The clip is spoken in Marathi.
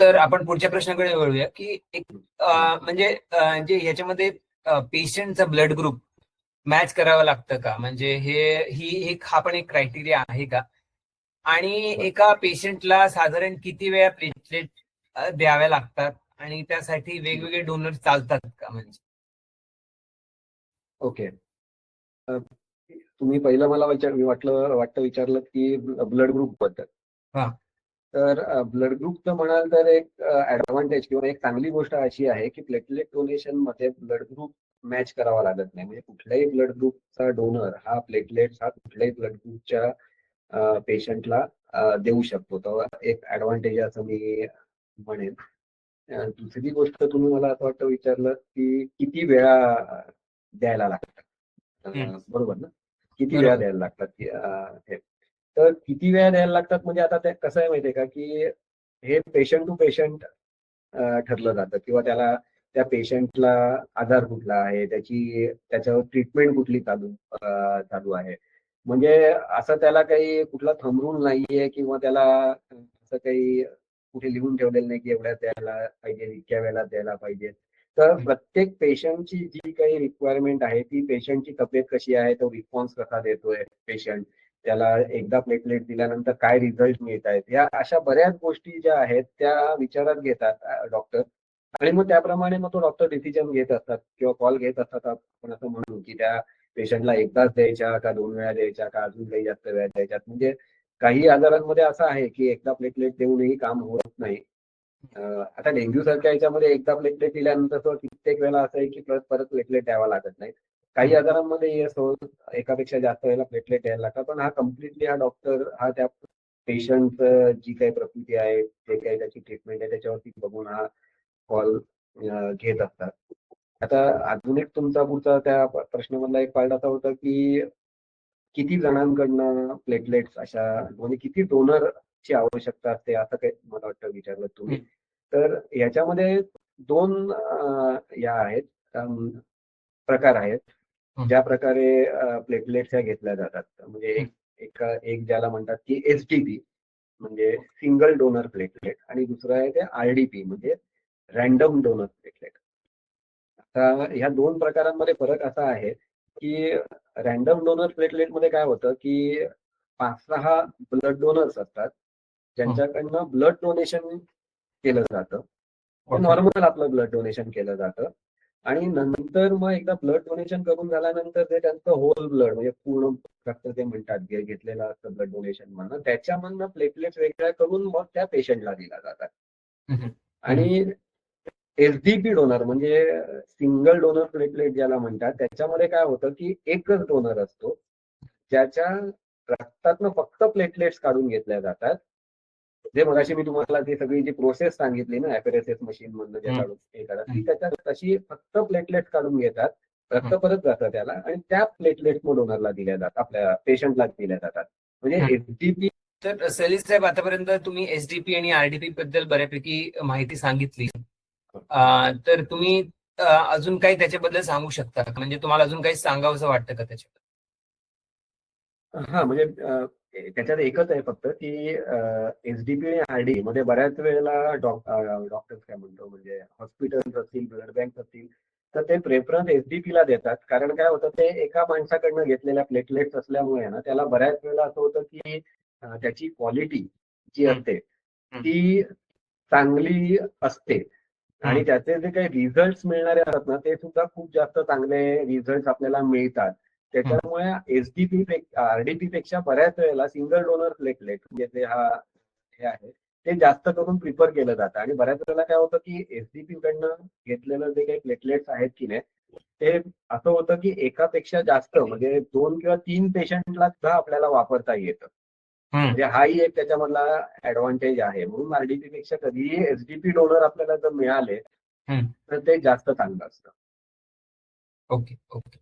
तर आपण पुढच्या प्रश्नाकडे वळूया की एक म्हणजे जे ह्याच्यामध्ये पेशंटचा ब्लड ग्रुप मॅच करावं लागतं का? म्हणजे हे ही एक हा पण एक क्रायटेरिया आहे का? आणि एका पेशंटला साधारण किती वेळा प्लेटलेट द्याव्या लागतात? आणि त्यासाठी वेगवेगळे डोनर चालतात का म्हणजे? ओके. तुम्ही पहिलं मला विचार वाटलं वाटतं विचारलं की ब्लड ग्रुपबद्दल. हा. तर ब्लड ग्रुपचं म्हणाल तर एक ऍडव्हान्टेज किंवा एक चांगली गोष्ट अशी आहे की प्लेटलेट डोनेशनमध्ये ब्लड ग्रुप मॅच करावा लागत नाही. म्हणजे कुठल्याही ब्लड ग्रुपचा डोनर हा प्लेटलेट हा कुठल्याही ब्लड ग्रुपच्या पेशंटला देऊ शकतो. तर एक ऍडव्हान्टेज असं मी म्हणेन. दुसरी गोष्ट तुम्ही मला असं वाटतं विचारलं की किती वेळा द्यायला लागतात. बरोबर ना? किती. वेळा द्यायला लागतात हे? तर किती वेळा द्यायला लागतात? म्हणजे आता ते कसं आहे माहितीये का की हे पेशंट टू पेशंट ठरलं जातं किंवा त्याला त्या पेशंटला आजार कुठला आहे त्याची त्याच्यावर ट्रीटमेंट कुठली चालू चालू आहे. म्हणजे असं त्याला काही कुठला थंब रूल नाहीये किंवा त्याला असं काही कुठे लिहून ठेवलेलं नाही की एवढ्या द्यायला पाहिजे इतक्या वेळेला द्यायला पाहिजे. तर प्रत्येक पेशंटची जी काही रिक्वायरमेंट आहे ती पेशंटची तब्येत कशी आहे तो रिस्पॉन्स कसा देतोय पेशंट त्याला एकदा प्लेटलेट दिल्यानंतर काय रिझल्ट मिळत आहेत? या अशा बऱ्याच गोष्टी ज्या आहेत त्या विचारात घेतात डॉक्टर आणि मग त्याप्रमाणे मग तो डॉक्टर डिसिजन घेत असतात किंवा कॉल घेत असतात आपण असं म्हणू की त्या पेशंटला एकदाच द्यायच्या का दोन वेळा द्यायच्या का अजून काही जास्त वेळा द्यायच्यात म्हणजे काही आजारांमध्ये असं आहे की एकदा प्लेटलेट देऊनही काम होत नाही. आता डेंग्यू सारख्या याच्यामध्ये एकदा प्लेटलेट दिल्यानंतर कित्येक वेळा असं आहे की परत परत प्लेटलेट द्यावा लागत नाही. काही आजारांमध्ये एकापेक्षा जास्त वेळेला प्लेटलेट द्यायला लागतात. पण हा कम्प्लिटली हा डॉक्टर हा त्या पेशंट जी काही प्रकृती आहे जे काही त्याची ट्रीटमेंट आहे त्याच्यावरती बघून हा कॉल घेत असतात. आता अजून एक तुमचा पुढचा त्या प्रश्नामधला एक पार्ट असा होता की किती जणांकडनं प्लेटलेट्स अशा म्हणजे किती डोनरची आवश्यकता असते असं काही मला वाटतं विचारलं तुम्ही. तर याच्यामध्ये दोन या आहेत प्रकार आहेत. ज्या प्रकारे प्लेटलेट्स ह्या घेतल्या जातात. म्हणजे एक एक एक ज्याला म्हणतात की एस डी पी म्हणजे सिंगल डोनर प्लेटलेट आणि दुसरं आहे ते आर डी पी म्हणजे रॅन्डम डोनर प्लेटलेट आता ह्या दोन प्रकारांमध्ये फरक असा आहे की रॅन्डम डोनर प्लेटलेटमध्ये काय होतं की पाच सहा ब्लड डोनर्स असतात. ज्यांच्याकडनं ब्लड डोनेशन केलं जातं. नॉर्मल आपलं ब्लड डोनेशन केलं जातं. आणि नंतर मग एकदा ब्लड डोनेशन करून झाल्यानंतर ते त्यांचं होल ब्लड म्हणजे पूर्ण रक्त ते म्हणतात घेतलेलं असतं ब्लड डोनेशन म्हणून त्याच्यामधनं प्लेटलेट वेगळ्या करून मग त्या पेशंटला दिल्या जातात. आणि एसडीपी डोनर म्हणजे सिंगल डोनर प्लेटलेट ज्याला म्हणतात त्याच्यामध्ये काय होतं की एकच डोनर असतो ज्याच्या रक्तातनं फक्त प्लेटलेट्स काढून घेतल्या जातात जे मगाशी मी तुम्हाला ती सगळी जी प्रोसेस सांगितली ना एफएसएस मशीन मधनं जे. काढून हे करा ती त्याच्यात तशी फक्त प्लेटलेट्स काढून घेतात रक्त परत जातं त्याला आणि त्या प्लेटलेट्स मग डोनरला दिल्या जातात आपल्या पेशंटला दिल्या जातात. म्हणजे. एसडीपी तर सलील साहेब आतापर्यंत तुम्ही एसडीपी आणि आरडीपी बद्दल बऱ्यापैकी माहिती सांगितली. तर तुम्ही अजून काही त्याच्याबद्दल सांगू शकता म्हणजे तुम्हाला अजून काही सांगावंसं वाटतं का त्याच्याबद्दल? हा म्हणजे त्याच्यात एकच आहे फक्त की एसडीपी आणि आरडी मध्ये बऱ्याच वेळेला डॉक्टर्स काय म्हणतो म्हणजे हॉस्पिटल्स असतील ब्लड बँक असतील तर ते प्रेफरन्स एसडीपी ला देतात कारण काय होतं ते एका माणसाकडनं घेतलेल्या प्लेटलेट्स असल्यामुळे ना त्याला बऱ्याच वेळेला असं होतं की त्याची क्वालिटी जी. असते. ती चांगली असते आणि. त्याचे जे काही रिझल्ट मिळणारे असतात ना ते सुद्धा खूप जास्त चांगले रिझल्ट आपल्याला मिळतात त्याच्यामुळे एसडीपी आरडीपी पेक्षा बऱ्याच वेळेला सिंगल डोनर प्लेटलेट म्हणजे जे हा हे आहे ते जास्त करून प्रिफर केलं जातं. आणि बऱ्याच वेळेला काय होतं की एसडीपी कडनं घेतलेलं जे काही प्लेटलेट्स आहेत की नाही ते असं होतं की एकापेक्षा जास्त म्हणजे दोन किंवा तीन पेशंटला सुद्धा आपल्याला वापरता येतं. म्हणजे हाही एक त्याच्यामधला ऍडव्हान्टेज आहे. म्हणून आरडीपी पेक्षा कधीही एसडीपी डोनर आपल्याला जर मिळाले. तर ते जास्त चांगलं असतं. Okay okay.